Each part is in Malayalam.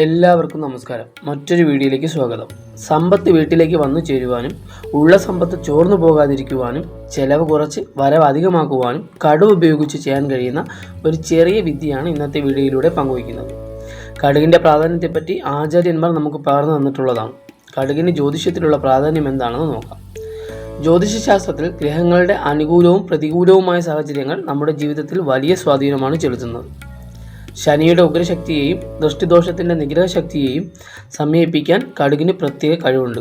എല്ലാവർക്കും നമസ്കാരം. മറ്റൊരു വീഡിയോയിലേക്ക് സ്വാഗതം. സമ്പത്ത് വീട്ടിലേക്ക് വന്നു ചേരുവാനും ഉള്ള സമ്പത്ത് ചോർന്നു പോകാതിരിക്കുവാനും ചെലവ് കുറച്ച് വരവ് അധികമാക്കുവാനും കടുവ് ഉപയോഗിച്ച് ചെയ്യാൻ കഴിയുന്ന ഒരു ചെറിയ വിദ്യയാണ് ഇന്നത്തെ വീഡിയോയിലൂടെ പങ്കുവയ്ക്കുന്നത്. കടുകിന്റെ പ്രാധാന്യത്തെപ്പറ്റി ആചാര്യന്മാർ നമുക്ക് പകർന്നു തന്നിട്ടുള്ളതാണ്. കടുകിന് ജ്യോതിഷത്തിലുള്ള പ്രാധാന്യം എന്താണെന്ന് നോക്കാം. ജ്യോതിഷശാസ്ത്രത്തിൽ ഗ്രഹങ്ങളുടെ അനുകൂലവും പ്രതികൂലവുമായ സാഹചര്യങ്ങൾ നമ്മുടെ ജീവിതത്തിൽ വലിയ സ്വാധീനമാണ് ചെലുത്തുന്നത്. ശനിയുടെ ഉഗ്രശക്തിയെയും ദൃഷ്ടിദോഷത്തിന്റെ നിഗ്രഹശക്തിയെയും സമീപിക്കാൻ കടുകിന് പ്രത്യേക കഴിവുണ്ട്.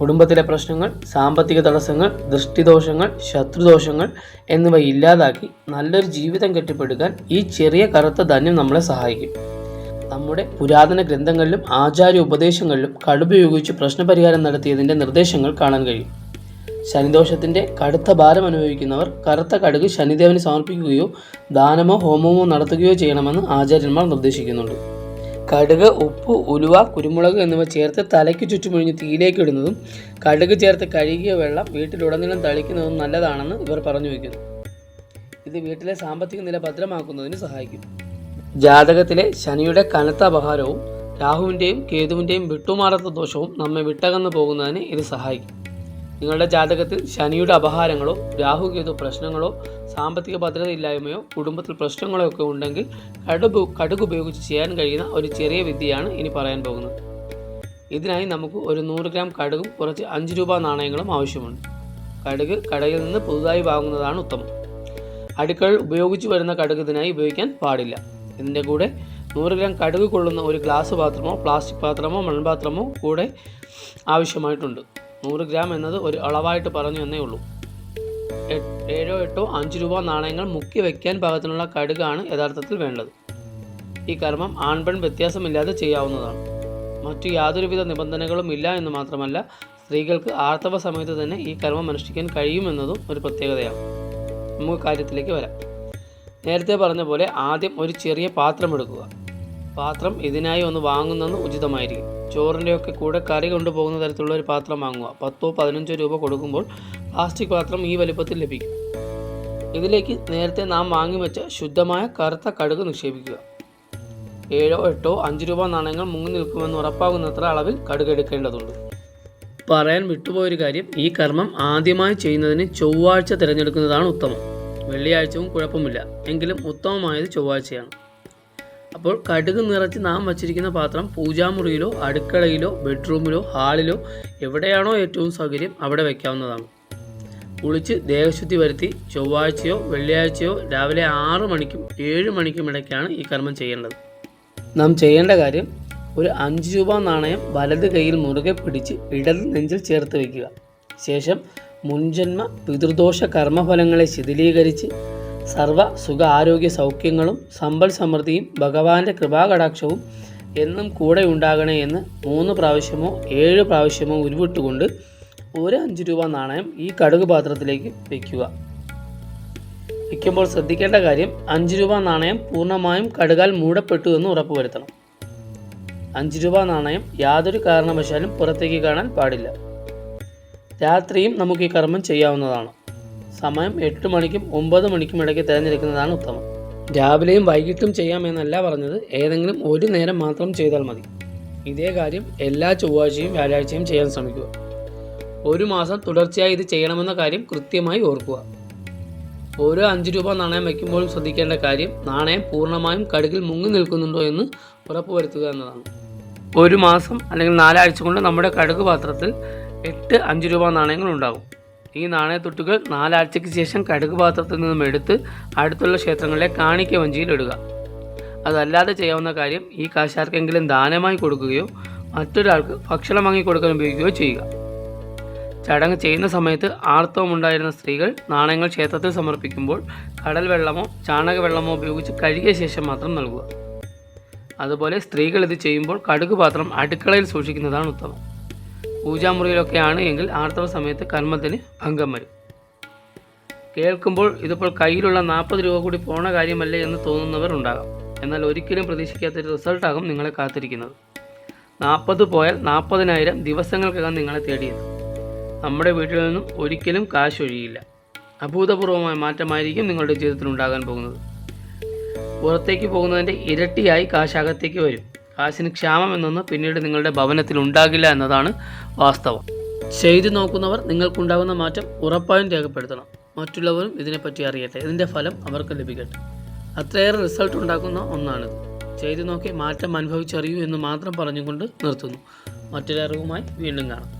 കുടുംബത്തിലെ പ്രശ്നങ്ങൾ സാമ്പത്തിക തടസ്സങ്ങൾ ദൃഷ്ടിദോഷങ്ങൾ ശത്രുദോഷങ്ങൾ എന്നിവ ഇല്ലാതാക്കി നല്ലൊരു ജീവിതം കെട്ടിപ്പടുക്കാൻ ഈ ചെറിയ കറുത്ത ധാന്യം നമ്മളെ സഹായിക്കും. നമ്മുടെ പുരാതന ഗ്രന്ഥങ്ങളിലും ആചാര്യ ഉപദേശങ്ങളിലും കടുപയോഗിച്ച് പ്രശ്നപരിഹാരം നടത്തിയതിന്റെ നിർദ്ദേശങ്ങൾ കാണാൻ കഴിയും. ശനിദോഷത്തിന്റെ കടുത്ത ഭാരം അനുഭവിക്കുന്നവർ കറുത്ത കടുക് ശനിദേവന് സമർപ്പിക്കുകയോ ദാനമോ ഹോമമോ നടത്തുകയോ ചെയ്യണമെന്ന് ആചാര്യന്മാർ നിർദ്ദേശിക്കുന്നുണ്ട്. കടുക് ഉപ്പ് ഉലുവ കുരുമുളക് എന്നിവ ചേർത്ത് തലയ്ക്ക് ചുറ്റുമൊഴിഞ്ഞ് തീയിലേക്ക് ഇടുന്നതും കടുക് ചേർത്ത് കഴുകിയ വെള്ളം വീട്ടിലുടനീളം തളിക്കുന്നതും നല്ലതാണെന്ന് ഇവർ പറഞ്ഞു വയ്ക്കുന്നു. ഇത് വീട്ടിലെ സാമ്പത്തിക നില ഭദ്രമാക്കുന്നതിന് സഹായിക്കും. ജാതകത്തിലെ ശനിയുടെ കനത്ത അപഹാരവും രാഹുവിന്റെയും കേതുവിന്റെയും വിട്ടുമാറാത്ത ദോഷവും നമ്മെ വിട്ടകന്നു പോകുന്നതിന് ഇത് സഹായിക്കും. നിങ്ങളുടെ ജാതകത്തിൽ ശനിയുടെ അപഹാരങ്ങളോ രാഹുകേതു പ്രശ്നങ്ങളോ സാമ്പത്തിക ഭദ്രതയില്ലായ്മയോ കുടുംബത്തിൽ പ്രശ്നങ്ങളോ ഒക്കെ ഉണ്ടെങ്കിൽ കടുക് കടുക് ഉപയോഗിച്ച് ചെയ്യാൻ കഴിയുന്ന ഒരു ചെറിയ വിദ്യയാണ് ഇനി പറയാൻ പോകുന്നത്. ഇതിനായി നമുക്ക് ഒരു നൂറ് ഗ്രാം കടുകും കുറച്ച് അഞ്ച് രൂപ നാണയങ്ങളും ആവശ്യമുണ്ട്. കടുക് കടയിൽ നിന്ന് പുതുതായി വാങ്ങുന്നതാണ് ഉത്തമം. അടുക്കളയിൽ ഉപയോഗിച്ച് വരുന്ന കടുക് ഇതിനായി ഉപയോഗിക്കാൻ പാടില്ല. ഇതിന്റെ കൂടെ നൂറ് ഗ്രാം കടുക് കൊള്ളുന്ന ഒരു ഗ്ലാസ് പാത്രമോ പ്ലാസ്റ്റിക് പാത്രമോ മൺപാത്രമോ കൂടെ ആവശ്യമായിട്ടുണ്ട്. നൂറ് ഗ്രാം എന്നത് ഒരു അളവായിട്ട് പറഞ്ഞു എന്നേ ഉള്ളൂ. ഏഴോ എട്ടോ അഞ്ച് രൂപ നാണയങ്ങൾ മുക്കി വയ്ക്കാൻ പാകത്തിനുള്ള കടുകാണ് യഥാർത്ഥത്തിൽ വേണ്ടത്. ഈ കർമ്മം ആൺപെൺ വ്യത്യാസമില്ലാതെ ചെയ്യാവുന്നതാണ്. മറ്റു യാതൊരുവിധ നിബന്ധനകളും ഇല്ല എന്ന് മാത്രമല്ല സ്ത്രീകൾക്ക് ആർത്തവ സമയത്ത് തന്നെ ഈ കർമ്മം അനുഷ്ഠിക്കാൻ കഴിയുമെന്നതും ഒരു പ്രത്യേകതയാണ്. നമുക്ക് കാര്യത്തിലേക്ക് വരാം. നേരത്തെ പറഞ്ഞ പോലെ ആദ്യം ഒരു ചെറിയ പാത്രം എടുക്കുക. പാത്രം ഇതിനായി ഒന്ന് വാങ്ങുന്നത് ഉചിതമായിരിക്കും. ചോറിന്റെയൊക്കെ കൂടെ കറി കൊണ്ടുപോകുന്ന തരത്തിലുള്ള ഒരു പാത്രം വാങ്ങുക. പത്തോ പതിനഞ്ചോ രൂപ കൊടുക്കുമ്പോൾ പ്ലാസ്റ്റിക് പാത്രം ഈ വലിപ്പത്തിൽ ലഭിക്കും. ഇതിലേക്ക് നേരത്തെ നാം വാങ്ങി വെച്ച ശുദ്ധമായ കറുത്ത കടുക് നിക്ഷേപിക്കുക. ഏഴോ എട്ടോ അഞ്ച് രൂപ നാണയങ്ങൾ മുങ്ങി നിൽക്കുമെന്ന് ഉറപ്പാകുന്നത്ര അളവിൽ കടുക് എടുക്കേണ്ടതുണ്ട്. പറയാൻ വിട്ടുപോയൊരു കാര്യം ഈ കർമ്മം ആദ്യമായി ചെയ്യുന്നതിന് ചൊവ്വാഴ്ച തിരഞ്ഞെടുക്കുന്നതാണ് ഉത്തമം. വെള്ളിയാഴ്ചവും കുഴപ്പമില്ല. എങ്കിലും ഉത്തമമായത് ചൊവ്വാഴ്ചയാണ്. അപ്പോൾ കടുക് നിറച്ച് നാം വച്ചിരിക്കുന്ന പാത്രം പൂജാമുറിയിലോ അടുക്കളയിലോ ബെഡ്റൂമിലോ ഹാളിലോ എവിടെയാണോ ഏറ്റവും സൗകര്യം അവിടെ വയ്ക്കാവുന്നതാണ് കുളിച്ച് ദേഹശുദ്ധി വരുത്തി ചൊവ്വാഴ്ചയോ വെള്ളിയാഴ്ചയോ രാവിലെ ആറ് മണിക്കും ഏഴ് മണിക്കും ഇടയ്ക്കാണ് ഈ കർമ്മം ചെയ്യേണ്ടത്. നാം ചെയ്യേണ്ട കാര്യം ഒരു അഞ്ച് രൂപ നാണയം വലത് കൈയിൽ മുറുകെ പിടിച്ച് ഇടത് നെഞ്ചിൽ ചേർത്ത് വയ്ക്കുക ശേഷം മുൻജന്മ പിതൃദോഷ കർമ്മഫലങ്ങളെ ശിഥിലീകരിച്ച് സർവ സുഖ ആരോഗ്യ സൗഖ്യങ്ങളും സമ്പൽ സമൃദ്ധിയും ഭഗവാന്റെ കൃപാകടാക്ഷവും എന്നും കൂടെ ഉണ്ടാകണേ എന്ന് മൂന്ന് പ്രാവശ്യമോ ഏഴ് പ്രാവശ്യമോ ഉരുവിട്ടുകൊണ്ട് ഒരു അഞ്ച് രൂപ നാണയം ഈ കടുക് പാത്രത്തിലേക്ക് വയ്ക്കുക വയ്ക്കുമ്പോൾ ശ്രദ്ധിക്കേണ്ട കാര്യം അഞ്ച് രൂപ നാണയം പൂർണമായും കടുകാൽ മൂടപ്പെട്ടു എന്ന് ഉറപ്പുവരുത്തണം. അഞ്ച് രൂപ നാണയം യാതൊരു കാരണവശാലും പുറത്തേക്ക് കാണാൻ പാടില്ല. രാത്രിയും നമുക്ക് ഈ കർമ്മം ചെയ്യാവുന്നതാണ്. സമയം എട്ട് മണിക്കും ഒമ്പത് മണിക്കും ഇടയ്ക്ക് തിരഞ്ഞെടുക്കുന്നതാണ് ഉത്തമം. രാവിലെയും വൈകിട്ടും ചെയ്യാമെന്നല്ല പറഞ്ഞത്. ഏതെങ്കിലും ഒരു നേരം മാത്രം ചെയ്താൽ മതി. ഇതേ കാര്യം എല്ലാ ചൊവ്വാഴ്ചയും വ്യാഴാഴ്ചയും ചെയ്യാൻ ശ്രമിക്കുക. ഒരു മാസം തുടർച്ചയായി ഇത് ചെയ്യണമെന്ന കാര്യം കൃത്യമായി ഓർക്കുക. ഓരോ അഞ്ച് രൂപ നാണയം വയ്ക്കുമ്പോഴും ശ്രദ്ധിക്കേണ്ട കാര്യം നാണയം പൂർണമായും കടുകിൽ മുങ്ങി നിൽക്കുന്നുണ്ടോ എന്ന് ഉറപ്പുവരുത്തുക എന്നതാണ്. ഒരു മാസം അല്ലെങ്കിൽ നാലാഴ്ച കൊണ്ട് നമ്മുടെ കടുക് പാത്രത്തിൽ എട്ട് അഞ്ച് രൂപ നാണയങ്ങൾ ഉണ്ടാകും. ഈ നാണയത്തൊട്ടുകൾ നാലാഴ്ചയ്ക്ക് ശേഷം കടുക് പാത്രത്തിൽ നിന്നും എടുത്ത് അടുത്തുള്ള ക്ഷേത്രങ്ങളിലെ കാണിക്ക വഞ്ചിയിൽ ഇടുക. അതല്ലാതെ ചെയ്യാവുന്ന കാര്യം ഈ കാശാർക്കെങ്കിലും ദാനമായി കൊടുക്കുകയോ മറ്റൊരാൾക്ക് ഭക്ഷണം വാങ്ങി കൊടുക്കാൻ ഉപയോഗിക്കുകയോ ചെയ്യുക. ചടങ്ങ് ചെയ്യുന്ന സമയത്ത് ആർത്തവമുണ്ടായിരുന്ന സ്ത്രീകൾ നാണയങ്ങൾ ക്ഷേത്രത്തിൽ സമർപ്പിക്കുമ്പോൾ കടൽ വെള്ളമോ ചാണക വെള്ളമോ ഉപയോഗിച്ച് കഴുകിയ ശേഷം മാത്രം നൽകുക. അതുപോലെ സ്ത്രീകൾ ഇത് ചെയ്യുമ്പോൾ കടുക് പാത്രം അടുക്കളയിൽ സൂക്ഷിക്കുന്നതാണ് ഉത്തമം. പൂജാമുറിയിലൊക്കെയാണ് എങ്കിൽ ആർത്തവ സമയത്ത് കർമ്മത്തിന് ഭംഗം വരും. കേൾക്കുമ്പോൾ ഇതിപ്പോൾ കയ്യിലുള്ള നാൽപ്പത് രൂപ കൂടി പോണ കാര്യമല്ലേ എന്ന് തോന്നുന്നവർ ഉണ്ടാകാം. എന്നാൽ ഒരിക്കലും പ്രതീക്ഷിക്കാത്തൊരു റിസൾട്ടാകും നിങ്ങളെ കാത്തിരിക്കുന്നത്. നാൽപ്പത് പോയാൽ നാൽപ്പതിനായിരം ദിവസങ്ങൾക്കകം നിങ്ങളെ തേടിയത് നമ്മുടെ വീട്ടിൽ നിന്നും ഒരിക്കലും കാശ് ഒഴിയില്ല അഭൂതപൂർവമായ മാറ്റമായിരിക്കും നിങ്ങളുടെ ജീവിതത്തിൽ ഉണ്ടാകാൻ പോകുന്നത്. പുറത്തേക്ക് പോകുന്നതിന്റെ ഇരട്ടിയായി കാശ് അകത്തേക്ക് വരും. കാശിന് ക്ഷാമം എന്നൊന്ന് പിന്നീട് നിങ്ങളുടെ ഭവനത്തിൽ ഉണ്ടാകില്ല എന്നതാണ് വാസ്തവം. ചെയ്തു നോക്കുന്നവർ നിങ്ങൾക്കുണ്ടാകുന്ന മാറ്റം ഉറപ്പായും രേഖപ്പെടുത്തണം. മറ്റുള്ളവരും ഇതിനെപ്പറ്റി അറിയട്ടെ. ഇതിന്റെ ഫലം അവർക്ക് ലഭിക്കട്ടെ. അത്രയേറെ റിസൾട്ട് ഉണ്ടാക്കുന്ന ഒന്നാണിത്. ചെയ്തു നോക്കി മാറ്റം അനുഭവിച്ചറിയൂ എന്ന് മാത്രം പറഞ്ഞുകൊണ്ട് നിർത്തുന്നു. മറ്റൊരറിവുമായി വീണ്ടും കാണാം.